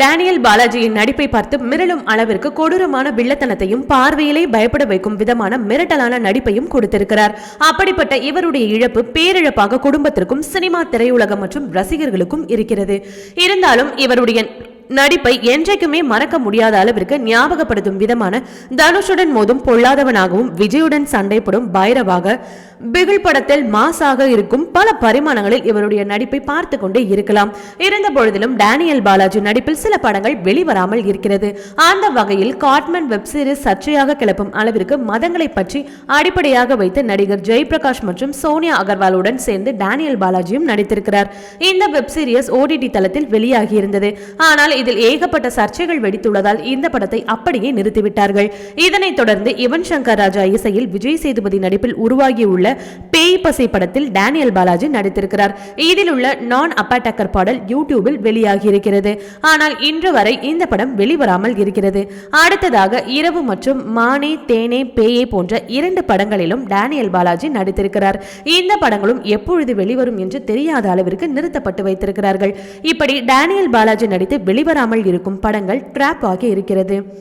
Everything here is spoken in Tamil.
டேனியல் பாலாஜியின் நடிப்பை பார்த்து மிரளும் அளவிற்கு கொடூரமான வில்லத்தனத்தையும் பார்வையிலே பயப்பட வைக்கும் விதமான மிரட்டலான நடிப்பையும் கொடுத்திருக்கிறார். அப்படிப்பட்ட இவருடைய இழப்பு பேரிழப்பாக குடும்பத்திற்கும் சினிமா திரையுலகம் மற்றும் ரசிகர்களுக்கும் இருக்கிறது. இருந்தாலும் இவருடைய நடிப்பை என்றைக்குமே மறக்க முடியாத அளவிற்கு ஞாபகப்படுத்தும் விதமான தனுஷுடன் மோதும் பொல்லாதவனாகவும் விஜயுடன் சண்டைப்படும் பைரவாக பிகில் படத்தில் மாசாக இருக்கும் பல பரிமாணங்களில் இவருடைய நடிப்பை பார்த்து கொண்டே இருக்கலாம். இருந்த பொழுதிலும் டேனியல் பாலாஜி நடிப்பில் சில படங்கள் வெளிவராமல் இருக்கிறது. அந்த வகையில் காட்மன் வெப் சீரிஸ் சர்ச்சையாக கிளப்பும் அளவிற்கு மதங்களை பற்றி அடிப்படையாக வைத்து நடிகர் ஜெயபிரகாஷ் மற்றும் சோனியா அகர்வாலுடன் சேர்ந்து டேனியல் பாலாஜியும் நடித்திருக்கிறார். இந்த வெப் சீரிஸ் ஓடிடி தளத்தில் வெளியாகி இருந்தது. ஆனால் இதில் ஏகப்பட்ட சர்ச்சைகள் வெடித்துள்ளதால் இந்த படத்தை அப்படியே நிறுத்திவிட்டார்கள். இதனைத் தொடர்ந்து யுவன் சங்கர் ராஜா இசையில் விஜய் சேதுபதி நடிப்பில் உருவாகியுள்ள பேய் பசை படத்தில் டேனியல் பாலாஜி நடித்திருக்கிறார். இதில் உள்ள நான் அப்பாட்டக்கர் பாடல் யூடியூபில் வெளியாகி இருக்கிறது ஆனால் இன்று வரை இந்த படம் வெளிவராமல் இருக்கிறது. அடுத்ததாக இரவு மற்றும் மானே தேனே பேயே போன்ற இரண்டு படங்களிலும் டேனியல் பாலாஜி நடித்திருக்கிறார். இந்த படங்களும் எப்பொழுது வெளிவரும் என்று தெரியாத அளவிற்கு நிறுத்தப்பட்டு வைத்திருக்கிறார்கள். இப்படி டேனியல் பாலாஜி நடித்து வெளிவராமல் இருக்கும் படங்கள் டிராப் ஆகி இருக்கிறது.